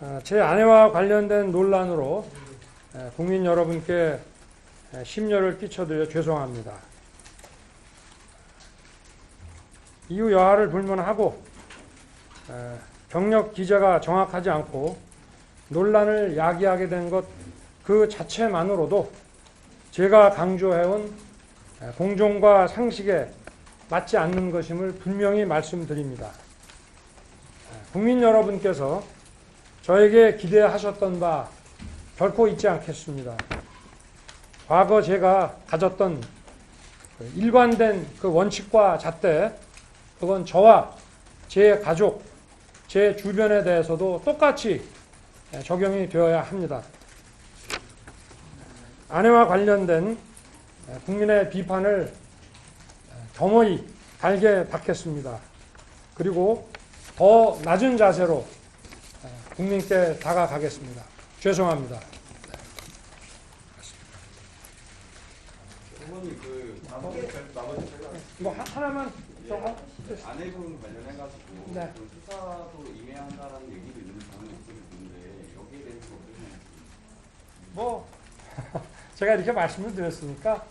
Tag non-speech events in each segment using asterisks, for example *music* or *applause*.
아, 제 아내와 관련된 논란으로 에, 국민 여러분께 에, 심려를 끼쳐드려 죄송합니다. 이후 여하를 불문하고 에, 경력 기재가 정확하지 않고 논란을 야기하게 된 것 그 자체만으로도 제가 강조해온 에, 공정과 상식에 맞지 않는 것임을 분명히 말씀드립니다. 에, 국민 여러분께서 저에게 기대하셨던 바 결코 잊지 않겠습니다. 과거 제가 가졌던 그 일관된 그 원칙과 잣대, 그건 저와 제 가족, 제 주변에 대해서도 똑같이 적용이 되어야 합니다. 아내와 관련된 국민의 비판을 겸허히 달게 받겠습니다. 그리고 더 낮은 자세로 국민께 다가가겠습니다. 죄송합니다. 어머니 그 나머지 나머지 제가 뭐 하- 더 하- 아내분 관련해가지고 네. 그 수사도 임해한다라는 얘기도 있는 목소리 듣는데 여기에 대해서 어떻게 생각하세요? 뭐 *laughs* 제가 이렇게 말씀을 드렸으니까 아,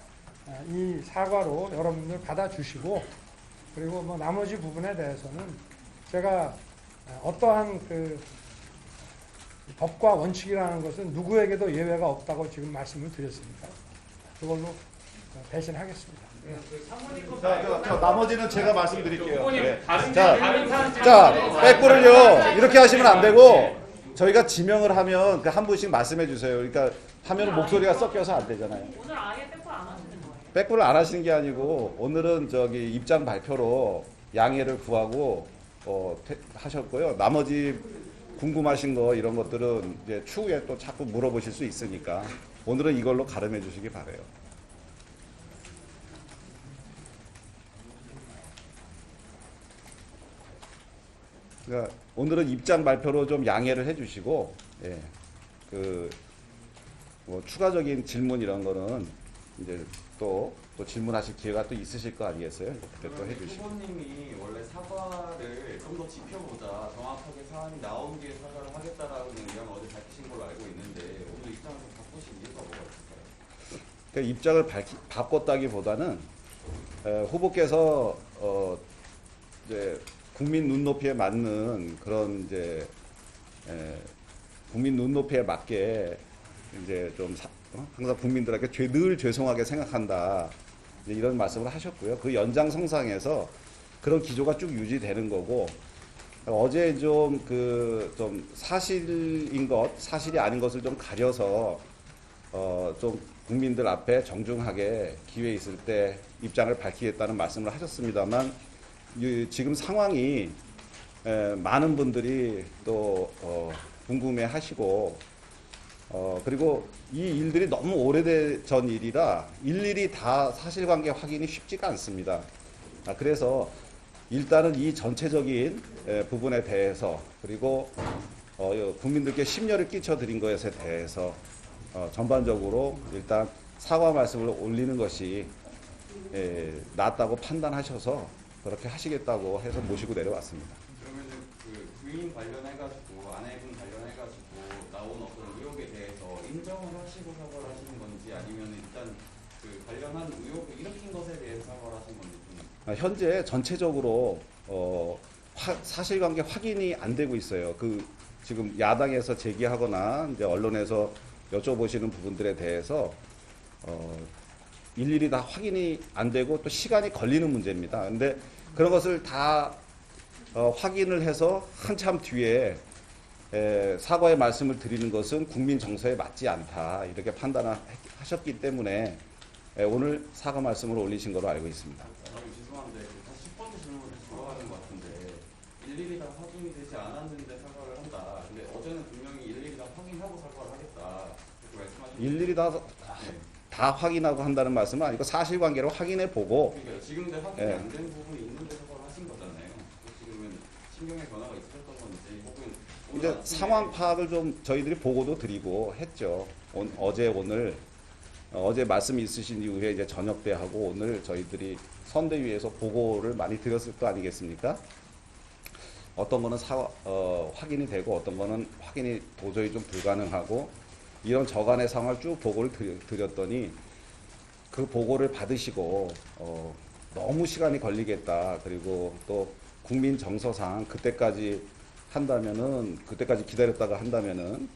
이 사과로 여러분들 받아주시고 그리고 뭐 나머지 부분에 대해서는 제가 아, 어떠한 그 법과 원칙이라는 것은 누구에게도 예외가 없다고 지금 말씀을 드렸으니까 그걸로 어, 배신하겠습니다. 자, 저, 저 나머지는 제가 말씀드릴게요. 후보님 네. 자, 자, 백불을요 이렇게 하시면 안 되고 저희가 지명을 하면 그 한 분씩 말씀해 주세요. 그러니까 하면 목소리가 섞여서 안 되잖아요. 백불을 안 하시는 게 아니고 오늘은 저기 입장 발표로 양해를 구하고 어, 퇴- 하셨고요. 나머지 궁금하신 거 이런 것들은 이제 추후에 또 자꾸 물어보실 수 있으니까 오늘은 이걸로 가름해 주시기 바래요. 그러니까 오늘은 입장 발표로 좀 양해를 해주시고 예, 그뭐 추가적인 질문 이런 거는 이제 또, 또 질문하실 기회가 또 있으실 거 아니겠어요? 그때 또 해주시고. 후보님이 원래 사과를 좀 더 지켜보자 정확하게 사안이 나온 뒤에 사과를 하겠다라는 의견을 어제 밝히신 걸로 알고 있는데 오늘 입장을 좀 바꾸신 이유가 뭐가 있을까요? 그러니까 입장을 밝히, 바꿨다기보다는 에, 후보께서 어, 이제 국민 눈높이에 맞는 그런 이제 에, 국민 눈높이에 맞게 이제 좀 사- 어? 항상 국민들에게 죄, 늘 죄송하게 생각한다 이런 말씀을 하셨고요. 그 연장성상에서 그런 기조가 쭉 유지되는 거고 어제 좀 그 좀 사실인 것 사실이 아닌 것을 좀 가려서 어, 좀 국민들 앞에 정중하게 기회 있을 때 입장을 밝히겠다는 말씀을 하셨습니다만 이- 지금 상황이 에, 많은 분들이 또 어, 궁금해 하시고 어, 그리고 이 일들이 너무 오래전 일이라 일일이 다 사실관계 확인이 쉽지가 않습니다. 아, 그래서 일단은 이 전체적인 에, 부분에 대해서 그리고 어, 여- 국민들께 심려를 끼쳐드린 것에 대해서 어, 전반적으로 일단 사과 말씀을 올리는 것이 예, 낫다고 판단하셔서 그렇게 하시겠다고 해서 모시고 내려왔습니다. 그러면 그 부인 관련해가지고 아내분 관련해가지고 나온 어떤 의혹에 대해서 인정을 하시고 사과를 하시는 건지 아니면 일단 그 관련한 의혹을 일으킨 것에 대해서 사과를 하신 건지 좀 아, 현재 전체적으로 어, 화- 사실관계 확인이 안 되고 있어요. 그 지금 야당에서 제기하거나 이제 언론에서 여쭤보시는 부분들에 대해서 어, 일일이 다 확인이 안 되고 또 시간이 걸리는 문제입니다. 근데 그런 것을 다 어, 확인을 해서 한참 뒤에 에, 사과의 말씀을 드리는 것은 국민 정서에 맞지 않다 이렇게 판단하셨기 때문에 에, 오늘 사과 말씀을 올리신 걸로 알고 있습니다. 아, 죄송한데 그 다시 10번째 질문으로 돌아가는 것 같은데 일일이 다 확인이 되지 않았는데 사과를 한다. 근데 어제는 분명히 일일이 다 확인하고 사과를 하겠다. 그렇게 말씀하셨는데 일일이 다, 네. 다 확인하고 한다는 말씀은 아니고 사실관계를 확인해 보고 그러니까 지금 근데 확인이 예. 안된 부분이 있는데 사과를 하신 거잖아요. 지금은 신경의 변화가 있으셨던 건지 혹은 오늘 이제 아침에 상황 파악을 좀 저희들이 보고도 드리고 했죠. 온- 어제 오늘 어, 어제 말씀 있으신 이후에 이제 저녁 때 하고 오늘 저희들이 선대위에서 보고를 많이 드렸을 거 아니겠습니까? 어떤 거는 사, 어, 확인이 되고 어떤 거는 확인이 도저히 좀 불가능하고 이런 저간의 상황을 쭉 보고를 드렸더니 그 보고를 받으시고 어, 너무 시간이 걸리겠다 그리고 또 국민 정서상 그때까지 한다면은 그때까지 기다렸다가 한다면은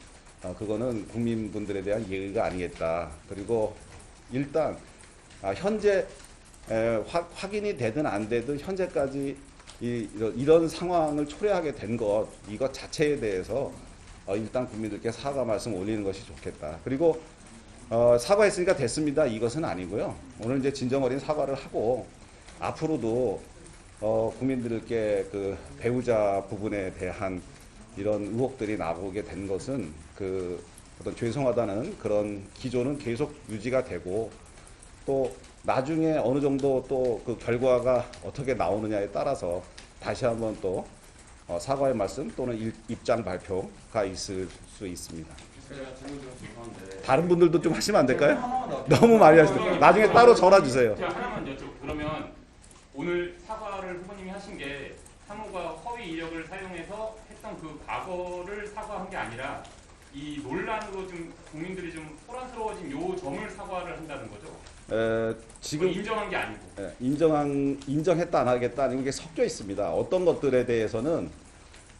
어, 그거는 국민분들에 대한 예의가 아니겠다 그리고 일단 아, 현재 에, 확, 확인이 되든 안 되든 현재까지 이, 이런, 이런 상황을 초래하게 된 것 이것 자체에 대해서 어, 일단 국민들께 사과 말씀 올리는 것이 좋겠다. 그리고 어, 사과했으니까 됐습니다. 이것은 아니고요. 오늘 이제 진정 어린 사과를 하고 앞으로도 어, 국민들께 그 배우자 부분에 대한 이런 의혹들이 나오게 된 것은 그 어떤 죄송하다는 그런 기조는 계속 유지가 되고 또 나중에 어느 정도 또 그 결과가 어떻게 나오느냐에 따라서 다시 한번 또 어, 사과의 말씀 또는 일- 입장 발표가 있을 수 있습니다. 다른 분들도 좀 하시면 안 될까요? 너무 많이 하시죠. 나중에 따로 전화 주세요. 하나만 여쭤 그러면 오늘 사과를 후보님이 하신 게 사모가 허위 이력을 사용해서 했던 그 과거를 사과한 게 아니라 이 논란으로 좀 국민들이 좀 혼란스러워진 요 점을 사과를 한다는 거죠. 에, 지금 지금 인정한 게 아니고. 예, 인정한 인정했다 안 하겠다 이게 섞여 있습니다. 어떤 것들에 대해서는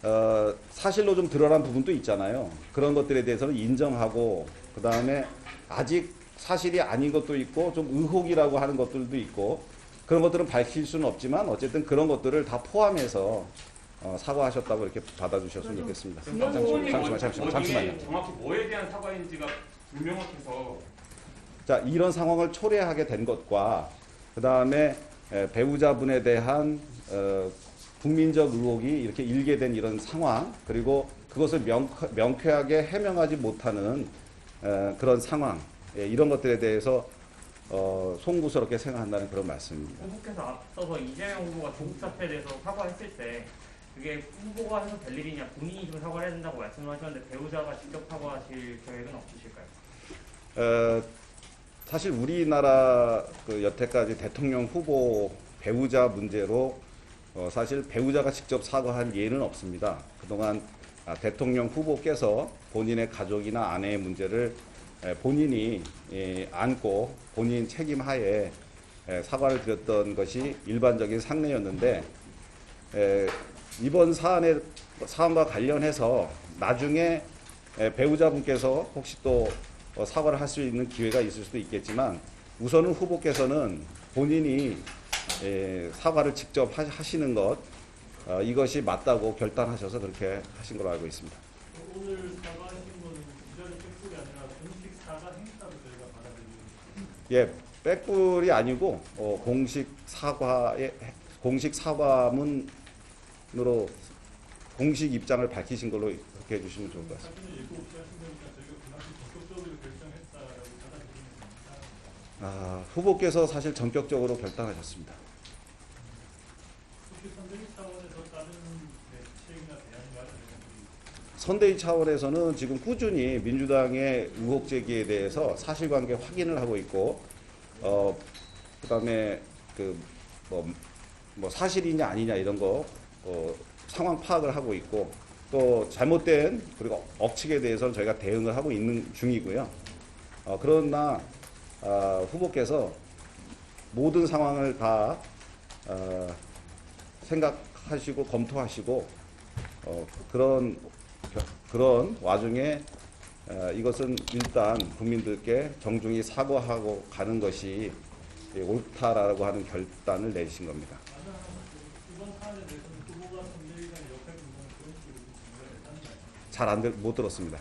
어, 사실로 좀 드러난 부분도 있잖아요. 그런 것들에 대해서는 인정하고 그 다음에 아직 사실이 아닌 것도 있고 좀 의혹이라고 하는 것들도 있고 그런 것들은 밝힐 수는 없지만 어쨌든 그런 것들을 다 포함해서 어, 사과하셨다고 이렇게 받아주셨으면 좋겠습니다. 잠시만, 잠시만, 잠시만, 잠시만요. 정확히 뭐에 대한 사과인지가 불명확해서 자 이런 상황을 초래하게 된 것과 그 다음에 배우자분에 대한 어, 국민적 의혹이 이렇게 일게 된 이런 상황 그리고 그것을 명, 명쾌하게 해명하지 못하는 어, 그런 상황 예, 이런 것들에 대해서 어, 송구스럽게 생각한다는 그런 말씀입니다. 후보께서 앞서서 이재명 후보가 조국 사태에 대해서 사과했을 때 그게 후보가 해서 될 일이냐 본인이 좀 사과를 해야 된다고 말씀하셨는데 배우자가 직접 사과하실 계획은 없으실까요? 어, 사실 우리나라 그 여태까지 대통령 후보 배우자 문제로 어, 사실 배우자가 직접 사과한 예는 없습니다. 그동안 아, 대통령 후보께서 본인의 가족이나 아내의 문제를 에, 본인이 예, 안고 본인 책임 하에 에, 사과를 드렸던 것이 일반적인 상례였는데 에, 이번 사안에 사안과 관련해서 나중에 에, 배우자분께서 혹시 또 어, 사과를 할 수 있는 기회가 있을 수도 있겠지만 우선은 후보께서는 본인이 에, 사과를 직접 하- 하시는 것 어, 이것이 맞다고 결단하셔서 그렇게 하신 걸로 알고 있습니다. 오늘 사과하신 거는 팩폭이 아니라 공식 사과 행사로 저희가 받아들이는 예, 백불이 아니고 어, 공식 사과의 공식 사과문 으로 공식 입장을 밝히신 걸로 그렇게 해주시면 좋을 것 같습니다. 아, 후보께서 사실 전격적으로 결단하셨습니다. 선대위 차원에서는 지금 꾸준히 민주당의 의혹 제기에 대해서 사실관계 확인을 하고 있고, 어, 그다음에 그 뭐 뭐 사실이냐 아니냐 이런 거 어, 상황 파악을 하고 있고, 또 잘못된 그리고 억측에 대해서는 저희가 대응을 하고 있는 중이고요. 어, 그러나 아, 후보께서 모든 상황을 다 어, 생각하시고 검토하시고 어, 그런 겨- 그런 와중에 어, 이것은 일단 국민들께 정중히 사과하고 가는 것이 예, 옳다라고 하는 결단을 내신 겁니다. 잘안못 들었습니다.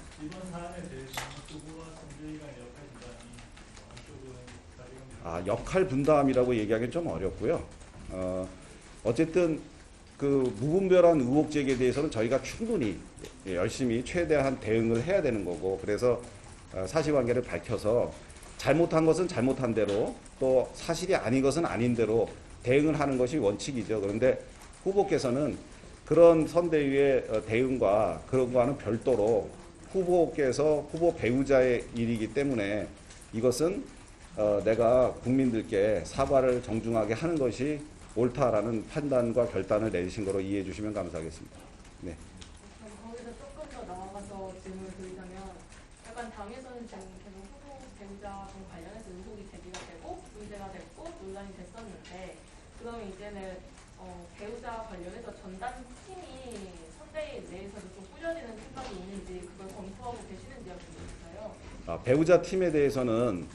아, 역할 분담이라고 얘기하기는 좀 어렵고요. 어, 어쨌든 그 무분별한 의혹 제기에 대해서는 저희가 충분히 예, 열심히 최대한 대응을 해야 되는 거고 그래서 어, 사실관계를 밝혀서 잘못한 것은 잘못한 대로 또 사실이 아닌 것은 아닌 대로 대응을 하는 것이 원칙이죠. 그런데 후보께서는 그런 선대위의 어, 대응과 그런 거와는 별도로 후보께서 후보 배우자의 일이기 때문에 이것은 어, 내가 국민들께 사과를 정중하게 하는 것이 옳다라는 판단과 결단을 내리신 거로 이해해 주시면 감사하겠습니다. 네. 거기서 조금 더 나아가서 질문을 드리자면 약간 당에서는 지금 계속 후보 배우자분 관련해서 의혹이 제기가 되고 문제가 됐고 논란이 됐었는데 그러면 이제는 어, 배우자 관련해서 전담 팀이 선대위 내에서도 좀 꾸려지는 생각이 있는지 그걸 검토하고 계시는지가 궁금해서요. 아, 배우자 팀에 대해서는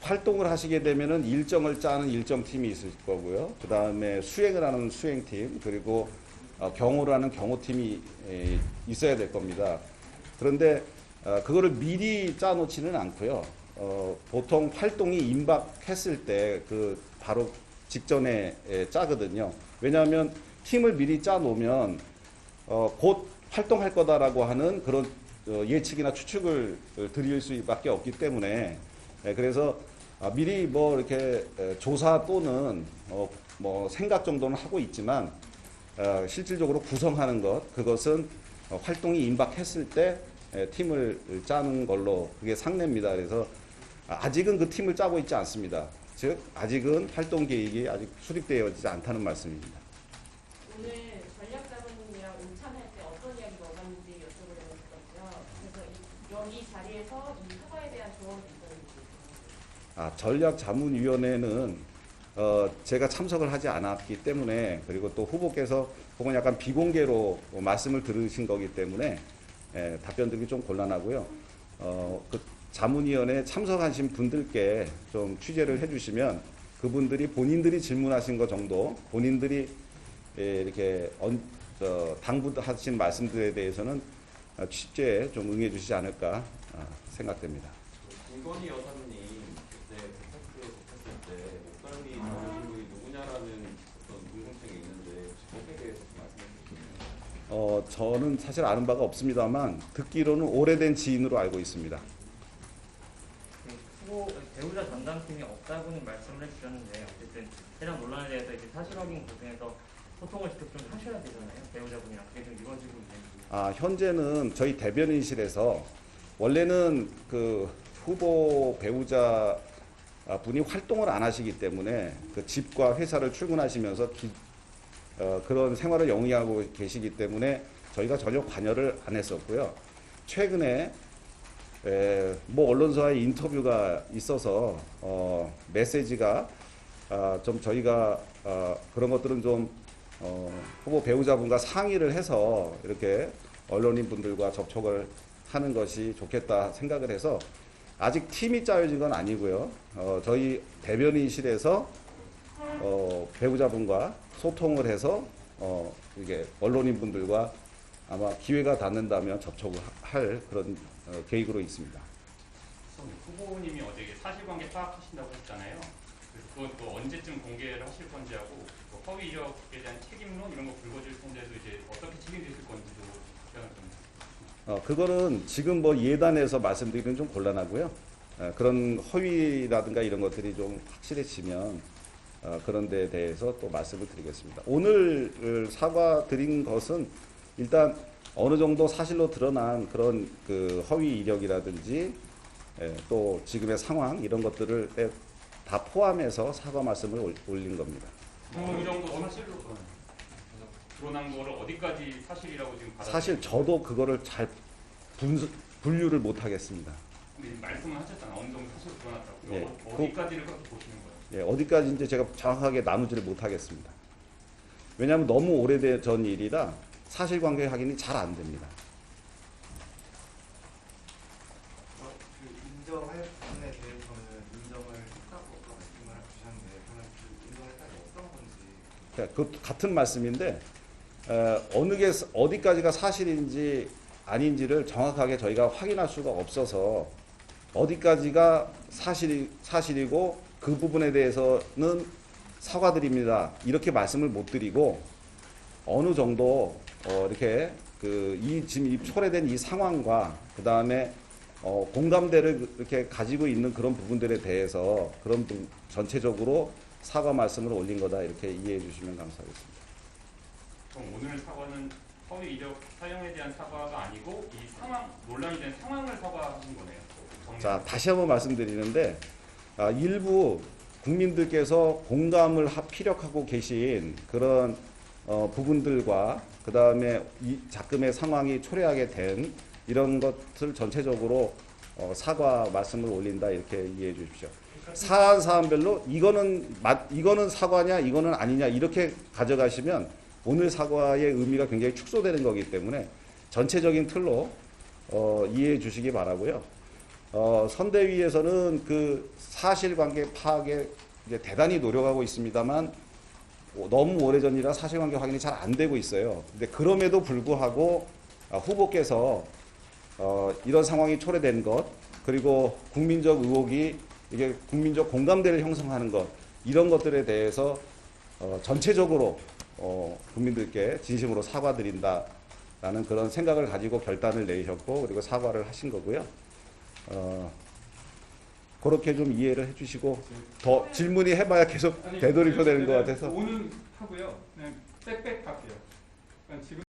활동을 하시게 되면은 일정을 짜는 일정 팀이 있을 거고요. 그 다음에 수행을 하는 수행팀 그리고 어, 경호를 하는 경호팀이 에, 있어야 될 겁니다. 그런데 어, 그거를 미리 짜놓지는 않고요. 어, 보통 활동이 임박했을 때 그 바로 직전에 에, 짜거든요. 왜냐하면 팀을 미리 짜놓으면 어, 곧 활동할 거다라고 하는 그런 어, 예측이나 추측을 어, 드릴 수밖에 없기 때문에 예, 그래서 아, 미리 뭐 이렇게 에, 조사 또는 어, 뭐 생각 정도는 하고 있지만 어, 실질적으로 구성하는 것 그것은 어, 활동이 임박했을 때 에, 팀을 짜는 걸로 그게 상례입니다. 그래서 아, 아직은 그 팀을 짜고 있지 않습니다. 즉 아직은 활동 계획이 아직 수립되어지지 않다는 말씀입니다. 오늘 전략 자문이랑 온찬할 때 어떤 이야기가 오갔는지 여쭤보려고 했거든요. 그래서 이, 여기 자리에서 이 사과에 대한 조언이 있었는지. 아, 전략 자문위원회는 어, 제가 참석을 하지 않았기 때문에 그리고 또 후보께서 혹은 약간 비공개로 말씀을 들으신 거기 때문에 예, 답변드리기 좀 곤란하고요. 어, 그 자문위원회 참석하신 분들께 좀 취재를 해주시면 그분들이 본인들이 질문하신 것 정도 본인들이 예, 이렇게 당부하신 말씀들에 대해서는 아, 취재에 좀 응해 주시지 않을까 아, 생각됩니다. 김건희 여사님 그때 부탁을 했을 때 목덜미 전 인물이 누구냐라는 어떤 궁금증이 있는데 혹시 거기에 대해서 좀 말씀해 주시면 어, 저는 사실 아는 바가 없습니다만 듣기로는 오래된 지인으로 알고 있습니다. 그 후보 배우자 전담팀이 없다고는 말씀을 해주셨는데 어쨌든 해당 논란에 대해서 이제 사실 확인 과정에서 소통을 직접 좀 하셔야 되잖아요. 배우자분이랑 그게 좀 이루어지고 있는지. 아, 현재는 저희 대변인실에서 원래는 그 후보 배우자 아, 분이 활동을 안 하시기 때문에 그 집과 회사를 출근하시면서 기- 어, 그런 생활을 영위하고 계시기 때문에 저희가 전혀 관여를 안 했었고요. 최근에 에, 뭐 언론사의 인터뷰가 있어서 어, 메시지가 아, 좀 저희가 아, 그런 것들은 좀 어, 후보 배우자분과 상의를 해서 이렇게 언론인 분들과 접촉을 하는 것이 좋겠다 생각을 해서 아직 팀이 짜여진 건 아니고요. 어, 저희 대변인실에서 어, 배우자분과 소통을 해서 어, 이게 언론인 분들과 아마 기회가 닿는다면 접촉을 하- 할 그런 어, 계획으로 있습니다. 후보님이 어제 사실관계 파악하신다고 했잖아요. 그건 또 언제쯤 공개를 하실 건지 하고 또 허위 이력에 대한 책임론 이런 거 불거질 텐데도 이제 어떻게 책임지실 건지도 답변을 좀 어, 그거는 지금 뭐 예단해서 말씀드리기는 좀 곤란하고요. 어, 그런 허위라든가 이런 것들이 좀 확실해지면 어, 그런 데에 대해서 또 말씀을 드리겠습니다. 오늘 을 사과 드린 것은 일단 어느 정도 사실로 드러난 그런 그 허위 이력이라든지 예, 또 지금의 상황 이런 것들을 에- 다 포함해서 사과 말씀을 올- 올린 겁니다. 어느 정도 사실로 드러난 거를 어디까지 사실이라고 지금 받아 사실 저도 그거를 잘 분수, 분류를 못 하겠습니다. 말씀을 하셨잖아요. 어느 정도 사실로 드러났다고. 예. 어, 어디까지를 그렇게 보시는 거예요? 예, 어디까지인지 제가 정확하게 나누지를 못하겠습니다. 왜냐하면 너무 오래전 일이라 사실관계 확인이 잘 안 됩니다. 어, 그그 그러니까 그 같은 말씀인데 어, 어느 게 사- 어디까지가 사실인지 아닌지를 정확하게 저희가 확인할 수가 없어서 어디까지가 사실이 사실이고 그 부분에 대해서는 사과드립니다 이렇게 말씀을 못 드리고 어느 정도 어, 이렇게 그 이 지금 이 초래된 이 상황과 그 다음에 어, 공감대를 이렇게 가지고 있는 그런 부분들에 대해서 그런 부- 전체적으로 사과 말씀을 올린 거다 이렇게 이해해 주시면 감사하겠습니다. 그럼 오늘 사과는 허위 이력 사용에 대한 사과가 아니고 이 상황 논란이 된 상황을 사과하신 거네요. 정리. 자 다시 한번 말씀드리는데 아, 일부 국민들께서 공감을 하- 피력하고 계신 그런 어, 부분들과 그 다음에 이 작금의 상황이 초래하게 된 이런 것을 전체적으로 어, 사과 말씀을 올린다 이렇게 이해해 주십시오. 사안 사안별로 이거는 맞 이거는 사과냐 이거는 아니냐 이렇게 가져가시면 오늘 사과의 의미가 굉장히 축소되는 거기 때문에 전체적인 틀로 어, 이해해 주시기 바라고요. 어, 선대위에서는 그 사실관계 파악에 대단히 노력하고 있습니다만 어, 너무 오래전이라 사실관계 확인이 잘 안 되고 있어요. 근데 그럼에도 불구하고 아, 후보께서 어, 이런 상황이 초래된 것 그리고 국민적 의혹이 이게 국민적 공감대를 형성하는 것 이런 것들에 대해서 어, 전체적으로 어, 국민들께 진심으로 사과드린다라는 그런 생각을 가지고 결단을 내셨고 그리고 사과를 하신 거고요. 어, 그렇게 좀 이해를 해주시고 더 질문이 해봐야 계속 아니, 되돌이표 되는 것 같아서 오는 하고요. 그냥 빽빽 할게요. 그러니까 지금